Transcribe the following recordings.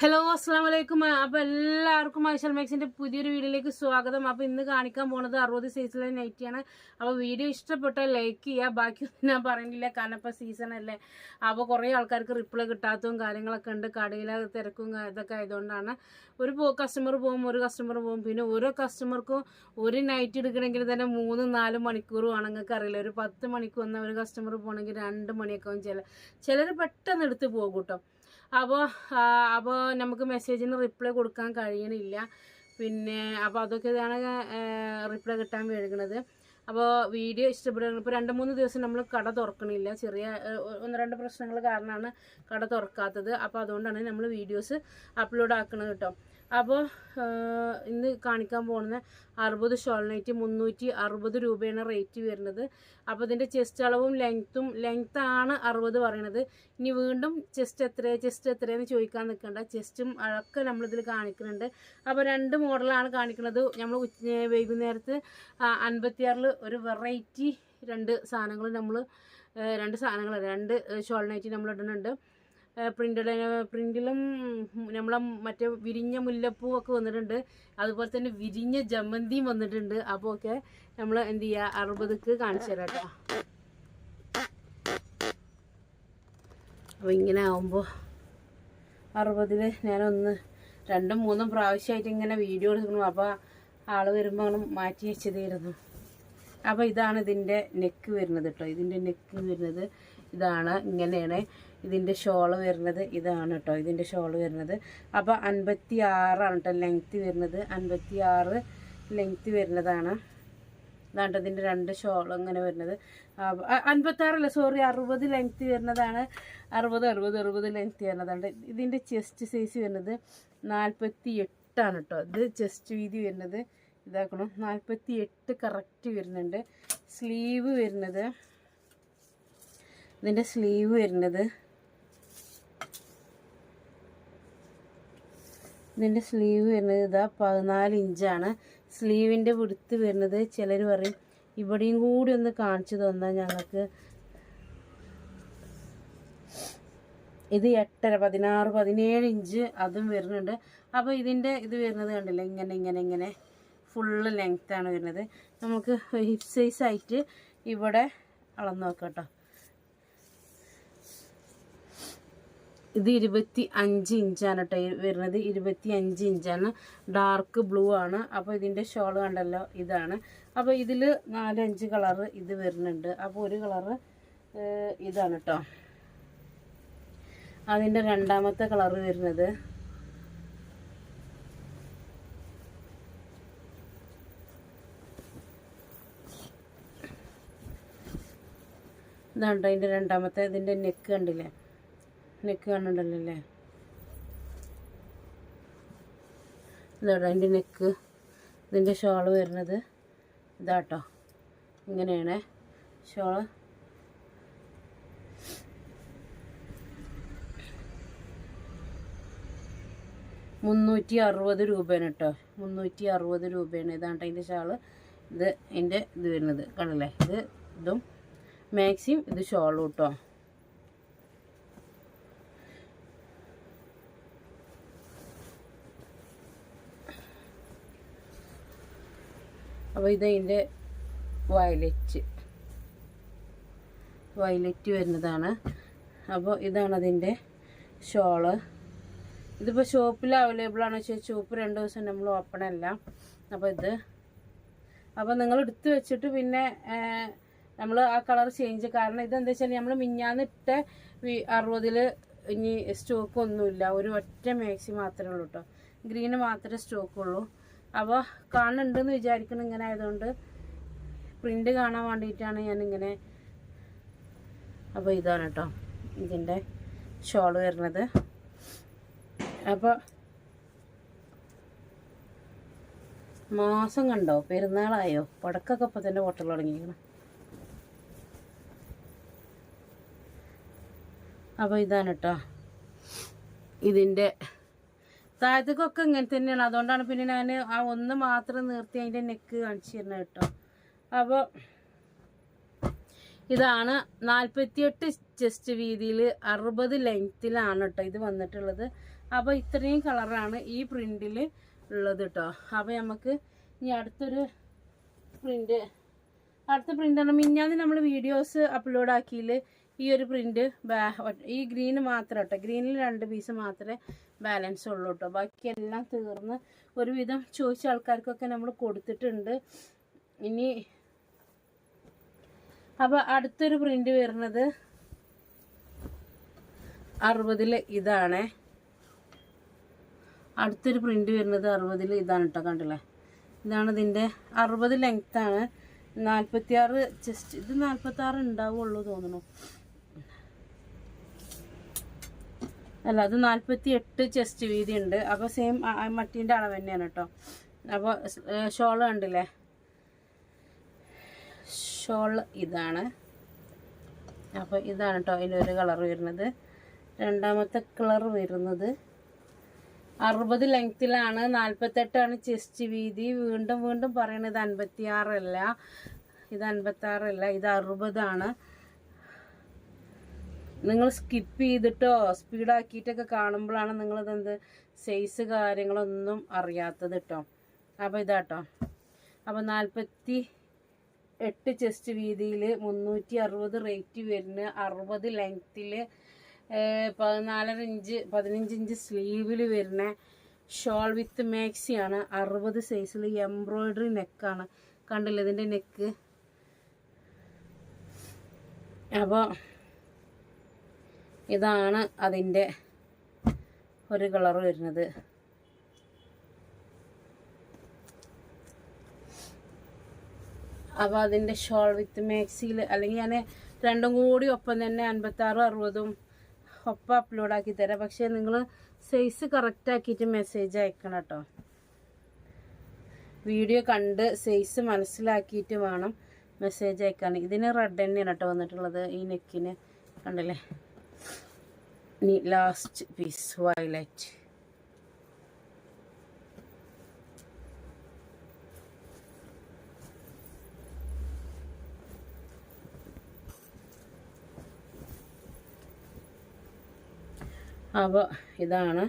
Hello അസ്സാം വലൈക്കും അപ്പോൾ എല്ലാവർക്കും ഐഷൽ മാക്സിന്റെ പുതിയൊരു വീഡിയോയിലേക്ക് സ്വാഗതം. അപ്പോൾ ഇന്ന് കാണിക്കാൻ പോണത് അറുപത് സൈസിലെ നൈറ്റിയാണ് അപ്പോൾ വീഡിയോ ഇഷ്ടപ്പെട്ടാൽ ലൈക്ക് ചെയ്യുക. ബാക്കിയൊന്നും ഞാൻ പറയുന്നില്ല കാരണം ഇപ്പോൾ സീസൺ അല്ലേ. അപ്പോൾ കുറേ ആൾക്കാർക്ക് റിപ്ലൈ കിട്ടാത്തതും കാര്യങ്ങളൊക്കെ ഉണ്ട്. കടയിലെ തിരക്കും ഇതൊക്കെ ആയതുകൊണ്ടാണ്. ഒരു കസ്റ്റമർ പോകും ഒരു കസ്റ്റമർ പോകും. പിന്നെ ഓരോ കസ്റ്റമർക്കും ഒരു നൈറ്റ് എടുക്കണമെങ്കിൽ തന്നെ മൂന്ന് നാല് മണിക്കൂറും ആണ് നിങ്ങൾക്ക് അറിയില്ല? ഒരു പത്ത് മണിക്ക് വന്ന ഒരു കസ്റ്റമർ പോകണമെങ്കിൽ രണ്ട് മണിയൊക്കെ ചില ചിലർ പെട്ടെന്ന് എടുത്ത് പോകും കേട്ടോ. അപ്പോൾ അപ്പോൾ നമുക്ക് മെസ്സേജിന് റിപ്ലൈ കൊടുക്കാൻ കഴിയണില്ല. പിന്നെ അപ്പോൾ അതൊക്കെ ഇതാണ് റിപ്ലൈ കിട്ടാൻ വഴുകണത് അപ്പോൾ വീഡിയോ ഇഷ്ടപ്പെടുന്നത് ഇപ്പോൾ രണ്ട് മൂന്ന് ദിവസം നമ്മൾ കട തുറക്കണില്ല. ചെറിയ ഒന്ന് രണ്ട് പ്രശ്നങ്ങൾ കാരണമാണ് കട തുറക്കാത്തത്. അപ്പോൾ അതുകൊണ്ടാണ് നമ്മൾ വീഡിയോസ് അപ്ലോഡ് ആക്കുന്നത് കേട്ടോ അപ്പോൾ ഇന്ന് കാണിക്കാൻ പോകുന്ന അറുപത് ഷോൾ നൈറ്റ് മുന്നൂറ്റി അറുപത് രൂപയാണ് റേറ്റ് വരുന്നത്. അപ്പോൾ ഇതിന്റെ ചെസ്റ്റ് അളവും ലെങ്ത്തും ലെങ്ത് ആണ് അറുപത് പറയണത്. ഇനി വീണ്ടും ചെസ്റ്റ് എത്ര ചെസ്റ്റ് എത്രയെന്ന് ചോദിക്കാൻ നിൽക്കണ്ട. ചെസ്റ്റും ഒക്കെ നമ്മളിതിൽ കാണിക്കുന്നുണ്ട്. അപ്പോൾ രണ്ട് മോഡലാണ് കാണിക്കുന്നത്. നമ്മൾ വൈകുന്നേരത്ത് അൻപത്തിയാറിൽ ഒരു വെറൈറ്റി രണ്ട് സാധനങ്ങൾ നമ്മൾ രണ്ട് സാധനങ്ങൾ രണ്ട് ഷോൾ നൈറ്റ് നമ്മൾ ഇടുന്നുണ്ട് പ്രിന്റഡ് പ്രിന്റിലും നമ്മളെ മറ്റേ വിരിഞ്ഞ മുല്ലപ്പൂ ഒക്കെ വന്നിട്ടുണ്ട്. അതുപോലെ തന്നെ വിരിഞ്ഞ ജമന്തിയും വന്നിട്ടുണ്ട്. അപ്പോൾ ഒക്കെ നമ്മൾ എന്ത് ചെയ്യുക അറുപതുക്ക് കാണിച്ചു തരാം കേട്ടോ അപ്പോൾ ഇങ്ങനെ ആവുമ്പോൾ അറുപതിൽ ഞാനൊന്ന് രണ്ടും മൂന്നും പ്രാവശ്യമായിട്ട് ഇങ്ങനെ വീഡിയോ എടുക്കണം അപ്പോൾ ആൾ വരുമ്പോൾ മാറ്റി വെച്ചതായിരുന്നു. അപ്പോൾ ഇതാണ് ഇതിന്റെ നെക്ക് വരുന്നത് കേട്ടോ ഇതിന്റെ നെക്ക് വരുന്നത് ഇതാണ് ഇങ്ങനെയാണ് ഇതിന്റെ ഷോൾ വരുന്നത്. ഇതാണ് കേട്ടോ ഇതിന്റെ ഷോൾ വരുന്നത്. അപ്പോൾ അൻപത്തി ആറാണ് കേട്ടോ ലെങ്ത്ത് വരുന്നത്. അൻപത്തി ആറ് ലെങ്ത്ത് വരുന്നതാണ്. ഇതാണ്ട് ഇതിന്റെ രണ്ട് ഷോൾ ഇങ്ങനെ വരുന്നത്. അൻപത്താറല്ല സോറി അറുപത് ലെങ്ത്ത് വരുന്നതാണ്. അറുപത് അറുപത് അറുപത് ലെങ്ത്ത് വരുന്നതാണ്. ഇതിന്റെ ചെസ്റ്റ് സൈസ് വരുന്നത് നാൽപ്പത്തി എട്ടാണ് കേട്ടോ ഇത് ചെസ്റ്റ് വീതി വരുന്നത്. ഇതാക്കണം നാൽപ്പത്തി എട്ട് കറക്റ്റ് വരുന്നുണ്ട്. സ്ലീവ് വരുന്നത് ഇതിന്റെ സ്ലീവ് വരുന്നത്. ഇതിന്റെ സ്ലീവ് വരുന്നത് ഇതാ പതിനാല് ഇഞ്ചാണ് സ്ലീവിന്റെ വിടുത്ത് വരുന്നത് ചിലർ പറയും ഇവിടെയും കൂടി ഒന്ന് കാണിച്ചു തന്നാൽ ഞങ്ങൾക്ക്. ഇത് എട്ടര പതിനാറ് പതിനേഴ് ഇഞ്ച് അതും വരുന്നുണ്ട്. അപ്പോൾ ഇതിന്റെ ഇത് വരുന്നത് കണ്ടില്ല ഇങ്ങനെ ഇങ്ങനെ ഇങ്ങനെ ഫുള്ള് ലെങ്ത്താണ് വരുന്നത്. നമുക്ക് ഹിപ്പ് സൈസ് ആയിട്ട് ഇവിടെ അളന്ന് നോക്കാം കേട്ടോ. ഇത് ഇരുപത്തി അഞ്ച് ഇഞ്ചാണ് കേട്ടോ വരുന്നത് ഇരുപത്തി അഞ്ച് ഇഞ്ചാണ്. ഡാർക്ക് ബ്ലൂ ആണ്. അപ്പോൾ ഇതിന്റെ ഷോൾ കണ്ടല്ലോ ഇതാണ്. അപ്പോൾ ഇതിൽ നാലഞ്ച് കളറ് ഇത് വരുന്നുണ്ട്. അപ്പോൾ ഒരു കളറ് ഇതാണ് കേട്ടോ അതിന്റെ രണ്ടാമത്തെ കളറ് വരുന്നത്. ഇതാണ് കേട്ടോ ഇതിന്റെ രണ്ടാമത്തെ ഇതിന്റെ നെക്ക് കണ്ടില്ലേ? നെക്ക് കാണുന്നുണ്ടല്ലോ അല്ലേ ഇതാട്ടോ അതിന്റെ നെക്ക്. ഇതിന്റെ ഷോൾ വരുന്നത് ഇതാട്ടോ. ഇങ്ങനെയാണ്. ഷോൾ. മുന്നൂറ്റി അറുപത് രൂപയാണ് കേട്ടോ. മുന്നൂറ്റി അറുപത് രൂപയാണ്. ഇതാണ് അതിന്റെ ഷാൾ. ഇത് അതിന്റെ ഇത് വരുന്നത്. കണ്ടല്ലേ? ഇത് ഇതും മാക്സിം ഇത് ഷോളും കേട്ടോ. അപ്പോൾ ഇതതിന്റെ വയലറ്റ് വയലറ്റ് വരുന്നതാണ്. അപ്പോൾ ഇതാണ് അതിന്റെ ഷോൾ ഇതിപ്പോൾ ഷോപ്പിൽ അവൈലബിൾ ആണ് വെച്ചാൽ ഷോപ്പ് രണ്ട് ദിവസം നമ്മൾ ഓപ്പൺ അല്ല. അപ്പോൾ ഇത് അപ്പോൾ നിങ്ങൾ എടുത്തു വെച്ചിട്ട് പിന്നെ നമ്മൾ ആ കളർ ചേഞ്ച് കാരണം ഇതെന്താ വെച്ചാൽ നമ്മൾ മിഞ്ഞാന്നിട്ട് അറുപതിൽ ഇനി സ്റ്റോക്ക് ഒന്നുമില്ല. ഒരു ഒറ്റ മാക്സി മാത്രമേ ഉള്ളൂ കേട്ടോ ഗ്രീന് മാത്രമേ സ്റ്റോക്ക് ഉള്ളൂ. അപ്പോൾ കാണുന്നുണ്ടെന്ന് വിചാരിക്കണം ഇങ്ങനെ ആയതുകൊണ്ട് പ്രിന്റ് കാണാൻ വേണ്ടിയിട്ടാണ് ഞാനിങ്ങനെ അപ്പോൾ ഇതാണ് കേട്ടോ ഇതിന്റെ ഷോൾ വരുന്നത്. അപ്പോൾ മാസം കണ്ടോ? പെരുന്നാളായോ? പടക്കൊക്കെ ഇപ്പം തന്നെ പൊട്ടൽ തുടങ്ങിയിരിക്കണം അപ്പോൾ ഇതാണ് കേട്ടോ ഇതിന്റെ താഴത്തേക്കൊക്കെ ഇങ്ങനെ തന്നെയാണ്. അതുകൊണ്ടാണ് പിന്നെ ഞാൻ ആ ഒന്ന് മാത്രം നിർത്തി അതിന്റെ നെക്ക് കാണിച്ചു തരുന്നത് കേട്ടോ. അപ്പോൾ ഇതാണ് നാൽപ്പത്തിയെട്ട് ചെസ്റ്റ് വീതിയിൽ അറുപത് ലെങ്ത്തിലാണ് കേട്ടോ ഇത് വന്നിട്ടുള്ളത്. അപ്പോൾ ഇത്രയും കളറാണ് ഈ പ്രിന്റിൽ ഉള്ളത് കേട്ടോ. അപ്പോൾ നമുക്ക് ഇനി അടുത്തൊരു പ്രിന്റ് അടുത്ത പ്രിന്റ് ആണ്. മിന്നാന്ന് നമ്മൾ വീഡിയോസ് അപ്ലോഡ് ആക്കിയിൽ ഈ ഒരു പ്രിന്റ് ഈ ഗ്രീന് മാത്രം കേട്ടോ. ഗ്രീനിൽ രണ്ട് പീസ് മാത്രമേ ബാലൻസ് ഉള്ളൂ കേട്ടോ. ബാക്കിയെല്ലാം തീർന്ന് ഒരുവിധം ചോദിച്ച ആൾക്കാർക്കൊക്കെ നമ്മൾ കൊടുത്തിട്ടുണ്ട്. ഇനി അപ്പോൾ അടുത്തൊരു പ്രിന്റ് വരുന്നത് അറുപതിൽ ഇതാണേ. അടുത്തൊരു പ്രിന്റ് വരുന്നത് അറുപതിൽ ഇതാണ് കേട്ടോ കണ്ടില്ലേ? ഇതാണ് ഇതിന്റെ അറുപത് ലെങ്ത്താണ് നാൽപ്പത്തിയാറ് ജസ്റ്റ് ഇത് നാൽപ്പത്തി ആറ് ഉണ്ടാവുള്ളൂ തോന്നുന്നു. അല്ല അത് നാൽപ്പത്തി എട്ട് ചെസ്റ്റ് വീതി ഉണ്ട് അപ്പോൾ സെയിം മറ്റീന്റെ അളവ് തന്നെയാണ് കേട്ടോ. അപ്പോൾ ഷോൾ കണ്ടില്ലേ? ഷോൾ ഇതാണ്. അപ്പോൾ ഇതാണ് കേട്ടോ അതിന്റെ ഒരു കളർ വരുന്നത്. രണ്ടാമത്തെ കളർ വരുന്നത് അറുപത് ലെങ്ത്തിലാണ് നാൽപ്പത്തെട്ടാണ് ചെസ്റ്റ് വീതി. വീണ്ടും വീണ്ടും പറയണത് അൻപത്തി ആറല്ല ഇത് അൻപത്തി ആറല്ല ഇത് അറുപതാണ്. നിങ്ങൾ സ്കിപ്പ് ചെയ്തിട്ടോ സ്പീഡാക്കിയിട്ടൊക്കെ കാണുമ്പോഴാണ് എന്ത് സൈസ് കാര്യങ്ങളൊന്നും അറിയാത്തത് കേട്ടോ അപ്പോൾ ഇതാട്ടോ. അപ്പോൾ നാൽപ്പത്തി എട്ട് ചെസ്റ്റ് വീതിയിൽ മുന്നൂറ്റി അറുപത് റേറ്റ് വരുന്ന അറുപത് ലെങ്ത്തിൽ പതിനാലര ഇഞ്ച് പതിനഞ്ച് ഇഞ്ച് സ്ലീവിൽ വരുന്ന ഷോൾ വിത്ത് മാക്സിയാണ് അറുപത് സൈസിൽ എംബ്രോയിഡറി നെക്കാണ് കണ്ടില്ല ഇതിന്റെ നെക്ക് അപ്പോൾ ഇതാണ് അതിന്റെ ഒരു കളർ വരുന്നത്. അപ്പോൾ അതിന്റെ ഷോൾ വിത്ത് മാക്സിയിൽ അല്ലെങ്കിൽ ഞാൻ രണ്ടും കൂടി ഒപ്പം തന്നെ അൻപത്താറും അറുപതും ഒപ്പം അപ്ലോഡ് ആക്കി തരാം. പക്ഷേ നിങ്ങൾ സൈസ് കറക്റ്റ് ആക്കിയിട്ട് മെസ്സേജ് അയക്കണം കേട്ടോ. വീഡിയോ കണ്ട് സൈസ് മനസ്സിലാക്കിയിട്ട് വേണം മെസ്സേജ് അയക്കാൻ. ഇതിന് റെഡ് തന്നെയാണ് കേട്ടോ വന്നിട്ടുള്ളത് ഈ നെക്കിന് കണ്ടല്ലേ? ഇനി ലാസ്റ്റ് പീസ് വയലറ്റ് അപ്പോൾ ഇതാണ്.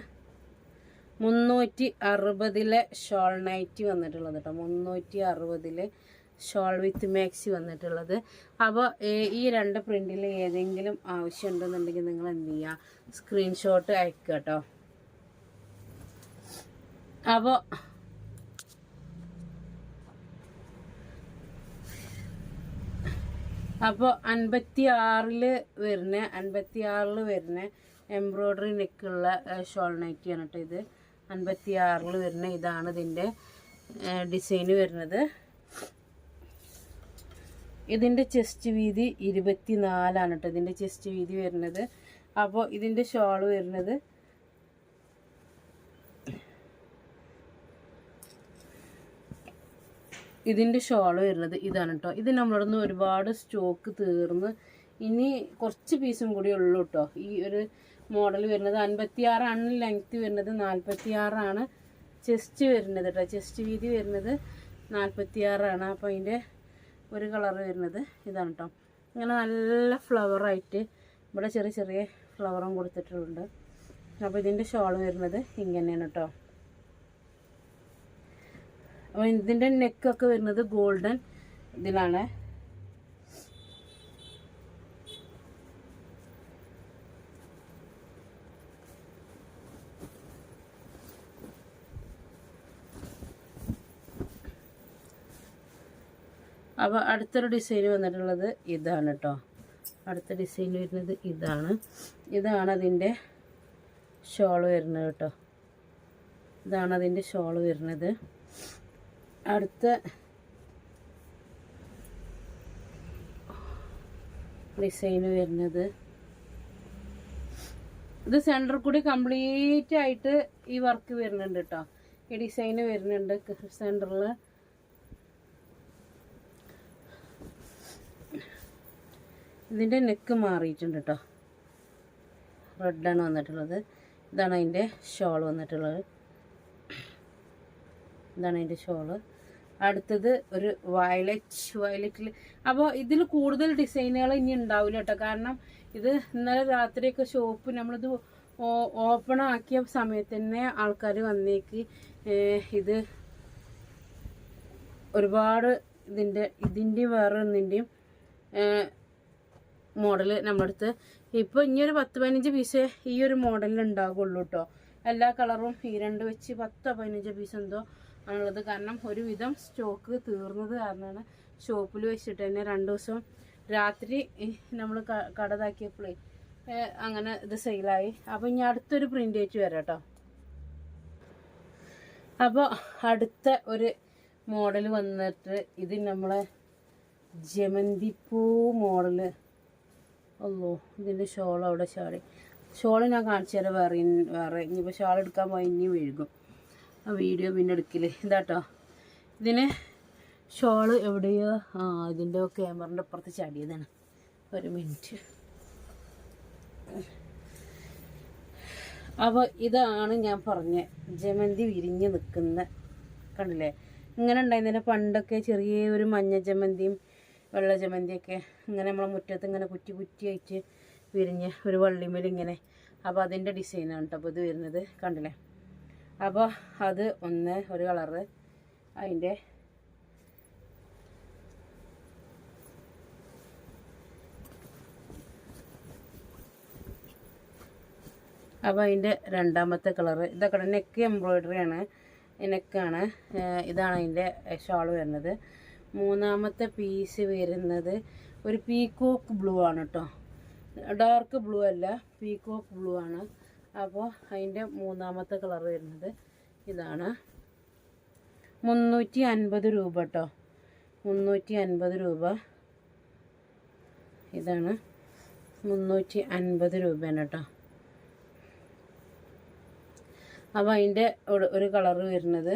മുന്നൂറ്റി അറുപതിലെ ഷോൾ നൈറ്റി വന്നിട്ടുള്ളത് കേട്ടോ. മുന്നൂറ്റി ഷോൾ വിത്ത് മാക്സി വന്നിട്ടുള്ളത്. അപ്പോൾ ഈ രണ്ട് പ്രിന്റിൽ ഏതെങ്കിലും ആവശ്യമുണ്ടെന്നുണ്ടെങ്കിൽ നിങ്ങൾ എന്ത് ചെയ്യുക സ്ക്രീൻഷോട്ട് അയക്കുക കേട്ടോ. അപ്പോൾ അപ്പോൾ അൻപത്തി ആറിൽ വരുന്ന അൻപത്തി ആറിൽ വരുന്ന എംബ്രോയ്ഡറി നെക്കുള്ള ഷോൾ നൈറ്റിയാണ് കേട്ടോ ഇത്. അൻപത്തി ആറിൽ വരുന്ന ഇതാണ് ഇതിന്റെ ഡിസൈന് വരുന്നത്. ഇതിന്റെ ചെസ്റ്റ് വീതി ഇരുപത്തി നാലാണ് കേട്ടോ ഇതിന്റെ ചെസ്റ്റ് വീതി വരുന്നത്. അപ്പോൾ ഇതിന്റെ ഷോൾ വരുന്നത് ഇതിന്റെ ഷോൾ വരുന്നത് ഇതാണ് കേട്ടോ ഇത് നമ്മളോട് ഒരുപാട് സ്റ്റോക്ക് തീർന്ന് ഇനി കുറച്ച് പീസും കൂടി ഉള്ളൂ കേട്ടോ ഈ ഒരു മോഡൽ വരുന്നത് അൻപത്തി ആറാണ് ലെങ്ത്ത് വരുന്നത് നാൽപ്പത്തി ആറാണ് ചെസ്റ്റ് വരുന്നത് കേട്ടോ ചെസ്റ്റ് വീതി വരുന്നത് നാൽപ്പത്തി ആറാണ് അപ്പോൾ അതിന്റെ ഒരു കളർ വരുന്നത് ഇതാണ് കേട്ടോ ഇങ്ങനെ നല്ല ഫ്ലവറായിട്ട് ഇവിടെ ചെറിയ ചെറിയ ഫ്ലവറും കൊടുത്തിട്ടുണ്ട്. അപ്പോൾ ഇതിന്റെ ഷോൾ വരുന്നത് ഇങ്ങനെയാണ് കേട്ടോ അപ്പോൾ ഇതിന്റെ നെക്കൊക്കെ വരുന്നത് ഗോൾഡൻ ഇതിലാണ്. അപ്പോൾ അടുത്തൊരു ഡിസൈൻ വന്നിട്ടുള്ളത് ഇതാണ് കേട്ടോ അടുത്ത ഡിസൈൻ വരുന്നത് ഇതാണ്. ഇതാണ് അതിന്റെ ഷോൾ വരുന്നത് കേട്ടോ ഇതാണ് അതിന്റെ ഷോൾ വരുന്നത്. അടുത്ത ഡിസൈൻ വരുന്നത് ഇത് സെന്റർ കൂടി കംപ്ലീറ്റ് ആയിട്ട് ഈ വർക്ക് വരുന്നുണ്ട് കേട്ടോ ഈ ഡിസൈന് വരുന്നുണ്ട്. സെന്ററിൽ ഇതിന്റെ നെക്ക് മാറിയിട്ടുണ്ട് കേട്ടോ റെഡാണ് വന്നിട്ടുള്ളത്. ഇതാണ് അതിന്റെ ഷോൾ വന്നിട്ടുള്ളത്. ഇതാണ് അതിന്റെ ഷോൾ അടുത്തത് ഒരു വയലറ്റ് വയലറ്റിൽ അപ്പോൾ ഇതിൽ കൂടുതൽ ഡിസൈനുകൾ ഇനി ഉണ്ടാവില്ല കേട്ടോ കാരണം ഇത് ഇന്നലെ രാത്രിയൊക്കെ ഷോപ്പ് നമ്മളിത് ഓപ്പൺ ആക്കിയ സമയത്ത് തന്നെ ആൾക്കാർ വന്നേക്ക് ഇത് ഒരുപാട് ഇതിന്റെ ഇതിന്റെയും വേറെ ഒന്നിന്റെയും മോഡൽ നമ്മുടെ അടുത്ത് ഇപ്പോൾ ഒരു പത്ത് പതിനഞ്ച് പീസ് ഈ ഒരു മോഡലിൽ ഉണ്ടാകുള്ളൂ കേട്ടോ എല്ലാ കളറും ഈ രണ്ട് വെച്ച് പത്തോ പതിനഞ്ചോ പീസ് എന്തോ ആണുള്ളത്. കാരണം ഒരുവിധം സ്റ്റോക്ക് തീർന്നത് കാരണമാണ് ഷോപ്പിൽ വെച്ചിട്ട് തന്നെ രണ്ട് ദിവസം രാത്രി നമ്മൾ കടതാക്കിയപ്പോഴേ അങ്ങനെ ഇത് സെയിലായി. അപ്പോൾ ഇനി അടുത്തൊരു പ്രിന്റ് ആയിട്ട് വരാം കേട്ടോ അപ്പോൾ അടുത്ത ഒരു മോഡൽ വന്നിട്ട് ഇത് നമ്മളെ ജമന്തിപ്പൂ മോഡൽ അല്ലോ ഇതിന്റെ ഷോൾ അവിടെ ചാടി. ഷോൾ ഞാൻ കാണിച്ചു തരാം വേറെ വേറെ. ഇനിയിപ്പോൾ ഷാൾ എടുക്കാൻ പോയി ഇനി വീഴും ആ വീഡിയോ പിന്നെ എടുക്കില്ലേ? ഇതാട്ടോ. ഇതിന് ഷോൾ എവിടെയോ? ആ ഇതിന്റെ ക്യാമറന്റെ അപ്പുറത്ത് ചാടിയതാണ്. ഒരു മിനിറ്റ്. അപ്പോൾ ഇതാണ് ഞാൻ പറഞ്ഞ ജമന്തി വിരിഞ്ഞ് നിൽക്കുന്ന. കണ്ടില്ലേ? ഇങ്ങനെ ഉണ്ടായിരുന്നില്ല പണ്ടൊക്കെ ചെറിയ ഒരു മഞ്ഞ ജമന്തിയും വെള്ള ജമന്തിയൊക്കെ ഇങ്ങനെ നമ്മളെ മുറ്റത്ത് ഇങ്ങനെ കുറ്റി കുറ്റിയായിട്ട് വിരിഞ്ഞ് ഒരു വള്ളിമേൽ ഇങ്ങനെ. അപ്പോൾ അതിന്റെ ഡിസൈനാണ് കേട്ടോ അപ്പോൾ ഇത് വരുന്നത് കണ്ടില്ലേ? അപ്പോൾ അത് ഒന്ന് ഒരു കളറ് അതിന്റെ അപ്പോൾ അതിന്റെ രണ്ടാമത്തെ കളറ് ഇതൊക്കെ നെക്ക് എംബ്രോയ്ഡറി ആണ്. നെക്കാണ് ഇതാണ് അതിന്റെ ഷാൾ വരുന്നത്. മൂന്നാമത്തെ പീസ് വരുന്നത് ഒരു പീക്കോക്ക് ബ്ലൂ ആണ് കേട്ടോ ഡാർക്ക് ബ്ലൂ അല്ല പീക്കോക്ക് ബ്ലൂ ആണ്. അപ്പോൾ അതിന്റെ മൂന്നാമത്തെ കളർ വരുന്നത് ഇതാണ്. മുന്നൂറ്റി അൻപത് രൂപ കേട്ടോ മുന്നൂറ്റി അൻപത് രൂപ. ഇതാണ് മുന്നൂറ്റി അൻപത് രൂപയാണ് കേട്ടോ അപ്പോൾ അതിന്റെ ഒരു- കളർ വരുന്നത്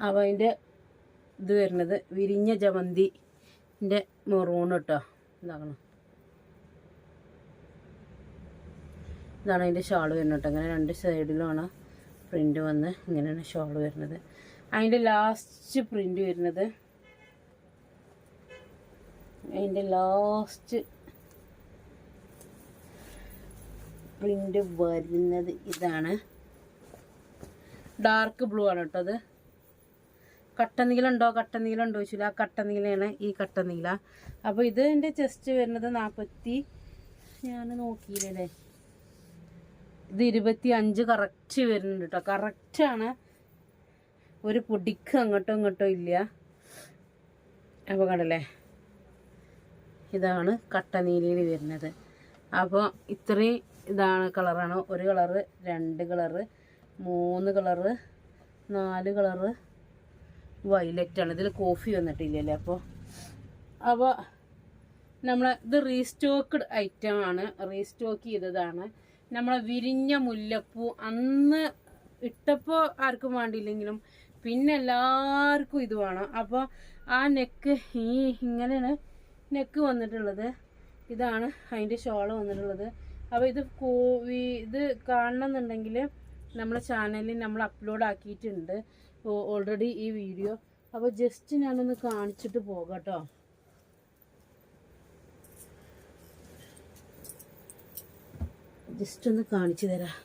അപ്പോൾ അതിന്റെ ഇത് വരുന്നത് വിരിഞ്ഞ ജമന്തിന്റെ മെറൂൺ കേട്ടോ. ഇതാകണം. ഇതാണ് അതിന്റെ ഷാൾ വരുന്നത് കേട്ടോ. അങ്ങനെ രണ്ട് സൈഡിലുമാണ് പ്രിന്റ് വന്ന് ഇങ്ങനെയാണ് ഷാൾ വരുന്നത്. അതിന്റെ ലാസ്റ്റ് പ്രിന്റ് വരുന്നത് അതിന്റെ ലാസ്റ്റ് പ്രിന്റ് വരുന്നത് ഇതാണ്. ഡാർക്ക് ബ്ലൂ ആണ് കേട്ടോ അത്. കട്ടനീലുണ്ടോ കട്ടനീലുണ്ടോ ചോദിച്ചില്ല. ആ കട്ടനീലയാണ് ഈ കട്ടനീല അപ്പോൾ ഇത് എന്റെ ചെസ്റ്റ് വരുന്നത് നാൽപ്പത്തി ഞാൻ നോക്കിയില്ലേ ഇത്? ഇരുപത്തി അഞ്ച് കറക്റ്റ് വരുന്നുണ്ട് കേട്ടോ. കറക്റ്റാണ് ഒരു പൊടിക്ക് അങ്ങോട്ടോ ഇങ്ങോട്ടോ ഇല്ല. അപ്പോൾ കണ്ടല്ലേ? ഇതാണ് കട്ടനീലയിൽ വരുന്നത്. അപ്പോൾ ഇത്രയും ഇതാണ് കളറാണ്. ഒരു കളറ് രണ്ട് കളറ് മൂന്ന് കളറ് നാല് കളറ്. വൈലറ്റാണ്. ഇതിൽ കോഫി വന്നിട്ടില്ലല്ലേ അപ്പോൾ അപ്പോൾ നമ്മൾ ഇത് റീസ്റ്റോക്ക്ഡ് ഐറ്റം ആണ്. റീസ്റ്റോക്ക് ചെയ്തതാണ്. നമ്മളെ വിരിഞ്ഞ മുല്ലപ്പൂ അന്ന് ഇട്ടപ്പോൾ ആർക്കും വേണ്ടിയില്ലെങ്കിലും പിന്നെ എല്ലാവർക്കും ഇത് വേണം. അപ്പോൾ ആ നെക്ക് ഈ ഇങ്ങനെയാണ് നെക്ക് വന്നിട്ടുള്ളത്. ഇതാണ് അതിന്റെ ഷോൾ വന്നിട്ടുള്ളത്. അപ്പോൾ ഇത് ഇത് കാണണമെന്നുണ്ടെങ്കിൽ നമ്മളെ ചാനലിൽ നമ്മൾ അപ്ലോഡ് ആക്കിയിട്ടുണ്ട്. ഓൾറെഡി ഈ വീഡിയോ അപ്പോൾ ജസ്റ്റ് ഞാനൊന്ന് കാണിച്ചിട്ട് പോകാം കേട്ടോ ജസ്റ്റ് ഒന്ന് കാണിച്ചു തരാം.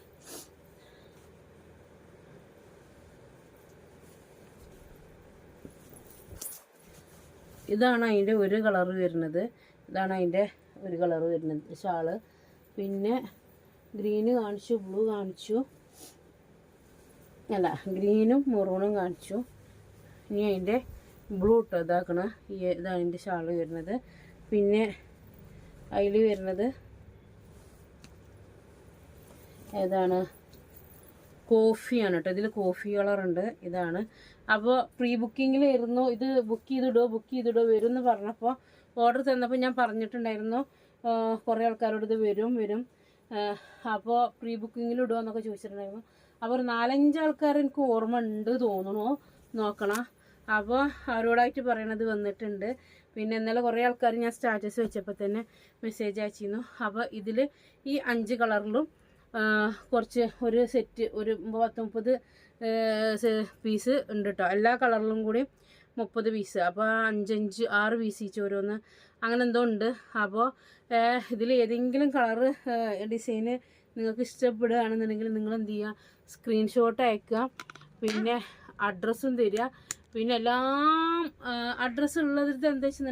ഇതാണ് അതിന്റെ ഒരു കളർ വരുന്നത്. ഇതാണ് അതിന്റെ ഒരു കളർ വരുന്നത്. ഷാൾ പിന്നെ ഗ്രീന് കാണിച്ചു ബ്ലൂ കാണിച്ചു. അല്ല ഗ്രീനും മെറൂണും കാണിച്ചു. ഇനി അതിന്റെ ബ്ലൂ ഇട്ടോ ഇതാക്കണ ഈ ഇതാണ് അതിന്റെ ഷാൾ വരുന്നത്. പിന്നെ അതിൽ വരുന്നത് ഏതാണ്? കോഫിയാണ് കേട്ടോ. ഇതിൽ കോഫി കളറുണ്ട് ഇതാണ്. അപ്പോൾ പ്രീ ബുക്കിങ്ങിലായിരുന്നു ഇത് ബുക്ക് ചെയ്തിടോ ബുക്ക് ചെയ്തിടോ വരും എന്ന് പറഞ്ഞപ്പോൾ ഓർഡർ തന്നപ്പോൾ ഞാൻ പറഞ്ഞിട്ടുണ്ടായിരുന്നു. കുറേ ആൾക്കാരോട് ഇത് വരും വരും. അപ്പോൾ പ്രീ ബുക്കിങ്ങിൽ ഇടുമോ എന്നൊക്കെ ചോദിച്ചിട്ടുണ്ടായിരുന്നു. അപ്പോൾ ഒരു നാലഞ്ച് ആൾക്കാർ എനിക്ക് ഓർമ്മ ഉണ്ട് തോന്നണു. നോക്കണം. അപ്പോൾ അവരോടായിട്ട് പറയണത് വന്നിട്ടുണ്ട്. പിന്നെ ഇന്നലെ കുറേ ആൾക്കാർ ഞാൻ സ്റ്റാറ്റസ് വെച്ചപ്പോൾ തന്നെ മെസ്സേജ് അയച്ചിരുന്നു. അപ്പോൾ ഇതിൽ ഈ അഞ്ച് കളറിലും കുറച്ച് ഒരു സെറ്റ് ഒരു പത്ത് മുപ്പത് പീസ് ഉണ്ട് കേട്ടോ എല്ലാ കളറിലും കൂടി മുപ്പത് പീസ്. അപ്പോൾ അഞ്ചഞ്ച് ആറ് പീസ് ഈച്ച് ഓരോന്ന് അങ്ങനെ എന്തോ ഉണ്ട്. അപ്പോൾ ഇതിൽ ഏതെങ്കിലും കളറ് ഡിസൈന് നിങ്ങൾക്ക് ഇഷ്ടപ്പെടുകയാണെന്നുണ്ടെങ്കിൽ നിങ്ങൾ എന്ത് ചെയ്യുക? സ്ക്രീൻഷോട്ട് അയക്കുക. പിന്നെ അഡ്രസ്സും തരിക. പിന്നെ എല്ലാം അഡ്രസ്സ് എന്താ വെച്ചാൽ